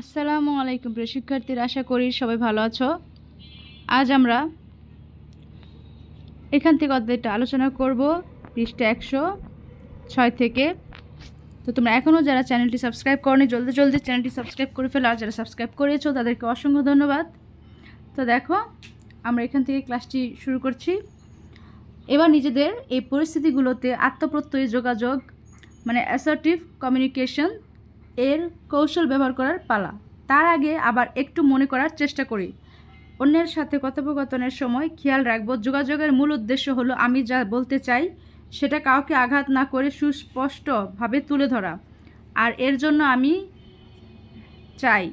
আসসালামু আলাইকুম প্রিয় শিক্ষার্থীরা, আশা করি সবাই ভালো আছো। আজ আমরা এখান থেকে অধ্যায়টা আলোচনা করব পৃষ্ঠা একশো ছয় থেকে। তো তোমরা এখনও যারা চ্যানেলটি সাবস্ক্রাইব করনি, জলদি জলদি চ্যানেলটি সাবস্ক্রাইব করে ফেলো। আর যারা সাবস্ক্রাইব করেছ, তাদেরকে অসংখ্য ধন্যবাদ। তো দেখো, আমরা এখান থেকে ক্লাসটি শুরু করছি। এবার নিজেদের এই পরিস্থিতিগুলোতে আত্মপ্রত্যয়ী যোগাযোগ মানে অ্যাসার্টিভ কমিউনিকেশন এর কৌশল ব্যবহার করার পালা। তার আগে আবার একটু মনে করার চেষ্টা করি। অন্যের সাথে কথোপকথনের সময় খেয়াল রাখব, যোগাযোগের মূল উদ্দেশ্য হলো আমি যা বলতে চাই, সেটা কাউকে আঘাত না করে সুস্পষ্টভাবে তুলে ধরা। আর এর জন্য আমি চাই,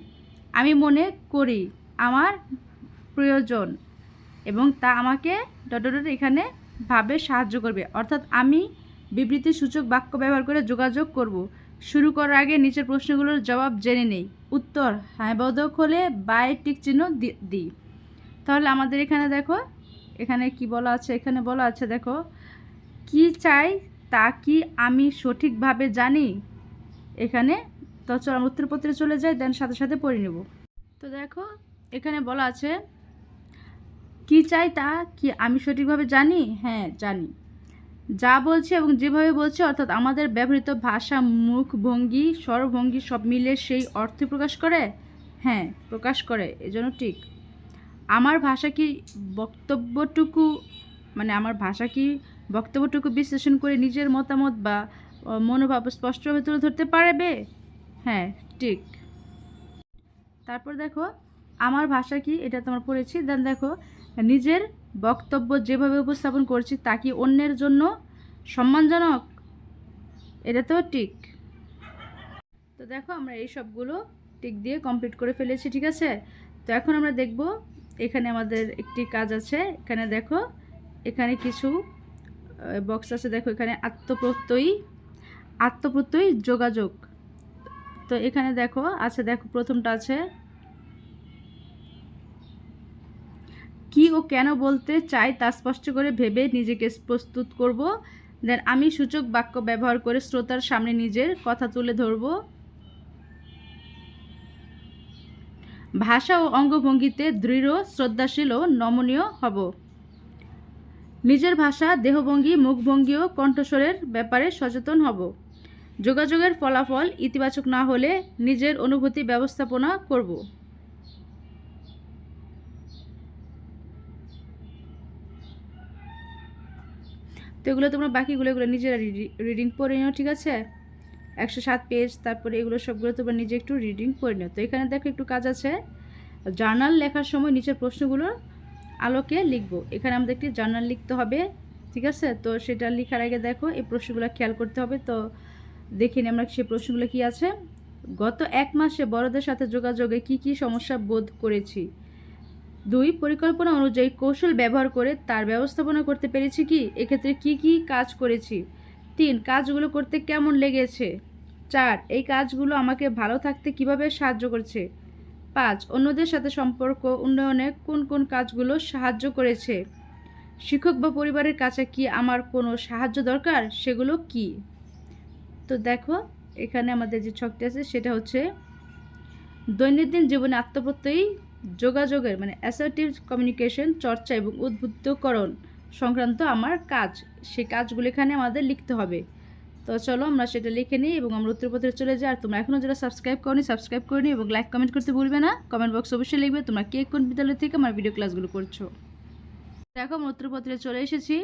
আমি মনে করি আমার প্রয়োজন এবং তা আমাকে ডট এখানে ভাবে সাহায্য করবে। অর্থাৎ আমি বিবৃতি সূচক বাক্য ব্যবহার করে যোগাযোগ করব। শুরু করার আগে নিচের প্রশ্নগুলোর জবাব জেনে নেই। উত্তর হ্যাঁ বোধক হলে বাই টিক চিহ্ন দিই। তাহলে আমাদের এখানে দেখো, এখানে কি বলা আছে, এখানে বলা আছে দেখো, কি চাই তা কি আমি সঠিকভাবে জানি? এখানে তো চলো উত্তরপত্রে চলে যাই দেন সাথে সাথে পড়ে নেব। তো দেখো, এখানে বলা আছে, কি চাই তা কি আমি সঠিকভাবে জানি? হ্যাঁ জানি। যা বলছে এবং যেভাবে বলছে, অর্থাৎ আমাদের ব্যবহৃত ভাষা, মুখ, ভঙ্গি, স্বরভঙ্গি সব মিলে সেই অর্থ প্রকাশ করে? হ্যাঁ প্রকাশ করে, এজন্য ঠিক। আমার ভাষা কি বক্তব্যটুকু মানে আমার ভাষা কি বক্তব্যটুকু বিশ্লেষণ করে নিজের মতামত বা মনোভাব স্পষ্টভাবে তুলে ধরতে পারবে? হ্যাঁ ঠিক। তারপর দেখো, আমার ভাষা কি? এটা তোমার পড়েছি। দেন দেখো, নিজের বক্তব্য যেভাবে উপস্থাপন করছি তা কি অন্যের জন্য সম্মানজনক? এটা তো টিক তো দেখো আমরা এই সবগুলো টিক দিয়ে কমপ্লিট করে ফেলেছি, ঠিক আছে? তো এখন আমরা দেখব এখানে আমাদের একটি কাজ আছে। এখানে দেখো, এখানে কিছু বক্স আছে। দেখো এখানে আত্মপ্রত্যয়ী আত্মপ্রত্যয়ী যোগাযোগ। তো এখানে দেখো, আছে দেখো প্রথমটা আছে কি ও কেন বলতে চাই তা স্পষ্ট করে ভেবে নিজেকে প্রস্তুত করব। দেন আমি সূচক বাক্য ব্যবহার করে শ্রোতার সামনে নিজের কথা তুলে ধরব। ভাষা ও অঙ্গভঙ্গিতে দৃঢ়, শ্রদ্ধাশীল ও নমনীয় হব। নিজের ভাষা দেহভঙ্গি, মুখভঙ্গি ও কণ্ঠস্বরের ব্যাপারে সচেতন হব। যোগাযোগের ফলাফল ইতিবাচক না হলে নিজের অনুভূতি ব্যবস্থাপনা করব। তো এগুলো তোমরা বাকিগুলো এগুলো নিজেরা রিডিং পড়ে নিও, ঠিক আছে? একশো সাত পেজ তারপরে এগুলো সবগুলো তোমরা নিজে একটু রিডিং পড়ে নিও। তো এখানে দেখো একটু কাজ আছে। জার্নাল লেখার সময় নিচের প্রশ্নগুলো আলোকে লিখব। এখানে আমাদের একটি জার্নাল লিখতে হবে, ঠিক আছে? তো সেটা লেখার আগে দেখো, এই প্রশ্নগুলো খেয়াল করতে হবে। তো দেখে নিই আমরা সেই প্রশ্নগুলো কি আছে। গত এক মাসে বড়দের সাথে যোগাযোগে কি কি সমস্যা বোধ করেছি? দুই, পরিকল্পনা অনুযায়ী কৌশল ব্যবহার করে তার ব্যবস্থাপনা করতে পেরেছি কি? এক্ষেত্রে কি কি কাজ করেছি? তিন, কাজগুলো করতে কেমন লেগেছে? চার, এই কাজগুলো আমাকে ভালো থাকতে কীভাবে সাহায্য করছে? পাঁচ, অন্যদের সাথে সম্পর্ক উন্নয়নে কোন কোন কাজগুলো সাহায্য করেছে? শিক্ষক বা পরিবারের কাছে কি আমার কোনো সাহায্য দরকার? সেগুলো কি? তো দেখো, এখানে আমাদের যে ছকটি আছে সেটা হচ্ছে দৈনন্দিন জীবনে আত্মপ্রত্যয়ী যোগাযোগের মানে অ্যাসার্টিভ কমিউনিকেশন চর্চা এবং উদ্বুদ্ধকরণ সংক্রান্ত আমার কাজ। সেই কাজগুলো এখানে আমাদের লিখতে হবে। তো চলো আমরা সেটা লিখে নিই এবং আমরা উত্তরপত্রে চলে যাই। আর তোমরা এখনও যারা সাবস্ক্রাইব করনি সাবস্ক্রাইব করে নিই এবং লাইক কমেন্ট করতে ভুলবে না। কমেন্ট বক্স অবশ্যই লিখবে। তোমরা কে কোন বিদ্যালয় থেকে আমার ভিডিও ক্লাসগুলো করছ? দেখো, আমরা উত্তরপত্রে চলে এসেছি।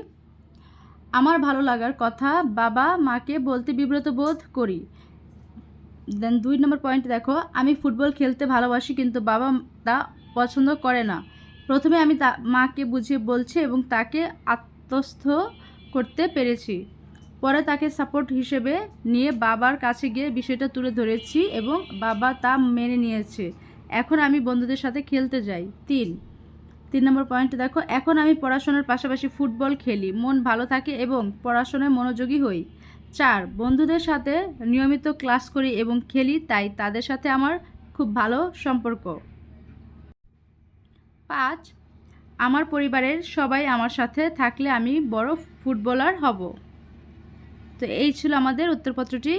আমার ভালো লাগার কথা বাবা মাকে বলতে বিব্রত বোধ করি। দেন দুই নম্বর পয়েন্ট দেখো, আমি ফুটবল খেলতে ভালোবাসি কিন্তু বাবা তা পছন্দ করে না। প্রথমে আমি তা, মাকে বুঝিয়ে বলছি এবং তাকে আত্মস্থ করতে পেরেছি। পরে তাকে সাপোর্ট হিসেবে নিয়ে বাবার কাছে গিয়ে বিষয়টা তুলে ধরেছি এবং বাবা তা মেনে নিয়েছে। এখন আমি বন্ধুদের সাথে খেলতে যাই। তিন তিন নম্বর পয়েন্ট দেখো, এখন আমি পড়াশোনার পাশাপাশি ফুটবল খেলি। মন ভালো থাকে এবং পড়াশোনায় মনোযোগী হই। চার, বন্ধুদের সাথে নিয়মিত ক্লাস করি এবং খেলি, তাই তাদের সাথে আমার খুব ভালো সম্পর্ক। পাঁচ, আমার পরিবারের সবাই আমার সাথে থাকলে আমি বড় ফুটবলার হব। তো এই ছিল আমাদের উত্তরপত্রটি।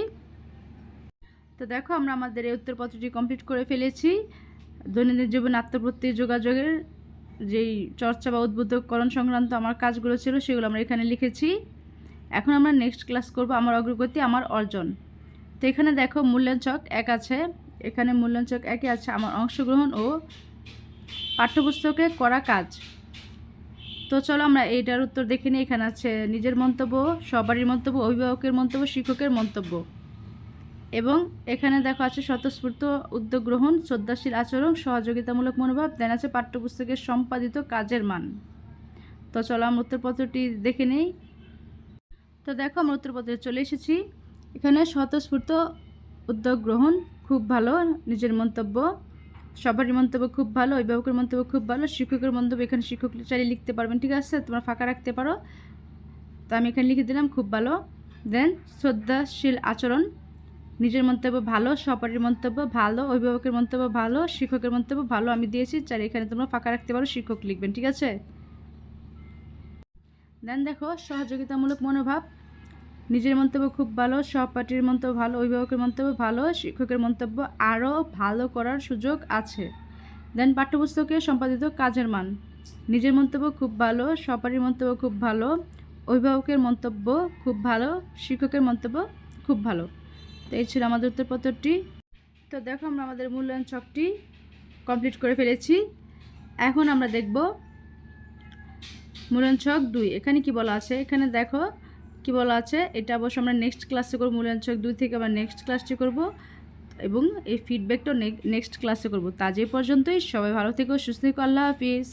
তো দেখো, আমরা আমাদের এই উত্তরপত্রটি কমপ্লিট করে ফেলেছি। দৈনন্দিন জীবনে আত্মপ্রত্যয়, যোগাযোগের যেই চর্চা বা উদ্বুদ্ধকরণ সংক্রান্ত আমার কাজগুলো ছিল, সেগুলো আমরা এখানে লিখেছি। এখন আমরা নেক্সট ক্লাস করব আমার অগ্রগতি, আমার অর্জন। তো এখানে দেখো মূল্যায়ন ছক এক আছে। এখানে মূল্যায়ন ছক একই আছে, আমার অংশগ্রহণ ও পাঠ্যপুস্তকে করা কাজ। তো চলো আমরা এইটার উত্তর দেখে নিই, এখানে আছে নিজের মন্তব্য, সবারই মন্তব্য, অভিভাবকের মন্তব্য, শিক্ষকের মন্তব্য। এবং এখানে দেখো আছে স্বতঃস্ফূর্ত উদ্যোগ গ্রহণ, শ্রদ্ধাশীল আচরণ, সহযোগিতামূলক মনোভাব, দেন আছে পাঠ্যপুস্তকের সম্পাদিত কাজের মান। তো চলো আমরা উত্তরপত্রটি দেখে নেই। তো দেখো, আমরা উত্তরপত্রে চলে এসেছি। এখানে স্বতঃস্ফূর্ত উদ্যোগ গ্রহণ, খুব ভালো, নিজের মন্তব্য। সবারই মন্তব্য খুব ভালো, অভিভাবকের মন্তব্য খুব ভালো, শিক্ষকের মন্তব্য এখানে শিক্ষক চালিয়ে লিখতে পারবেন, ঠিক আছে? তোমরা ফাঁকা রাখতে পারো। তো আমি এখানে লিখে দিলাম, খুব ভালো। দেন শ্রদ্ধাশীল আচরণ। নিজের মন্তব্য ভালো, সবারই মন্তব্য ভালো, অভিভাবকের মন্তব্য ভালো, শিক্ষকের মন্তব্য ভালো, আমি দিয়েছি। চাই এখানে তোমরা ফাঁকা রাখতে পারো, শিক্ষক লিখবেন, ঠিক আছে? দেন দেখো, সহযোগিতামূলক মনোভাব। নিজের মন্তব্য খুব ভালো সহপাঠীর মন্তব্য ভালো, অভিভাবকের মন্তব্য ভালো, শিক্ষকের মন্তব্য আরও ভালো করার সুযোগ আছে। দেন পাঠ্যপুস্তকে সম্পাদিত কাজের মান। নিজের মন্তব্য খুব ভালো সহপাঠীর মন্তব্য খুব ভালো, অভিভাবকের মন্তব্য খুব ভালো, শিক্ষকের মন্তব্য খুব ভালো। তো এই ছিল আমাদের উত্তরপত্রটি। তো দেখো আমরা আমাদের মূল্যায়ন ছকটি কমপ্লিট করে ফেলেছি। এখন আমরা দেখব মূল্যায়ন ছক দুই। এখানে কি বলা আছে? এখানে দেখো কি বলা আছে? এটা অবশ্য আমরা নেক্সট ক্লাসে করব, মূল্যায়ন ছক দুই থেকে আবার নেক্সট ক্লাসটি করব এবং এই ফিডব্যাকটাও নেক্সট ক্লাসে করব। তা যে পর্যন্তই, সবাই ভালো থেকো, সুস্থ থেকো, আল্লাহ হাফিজ।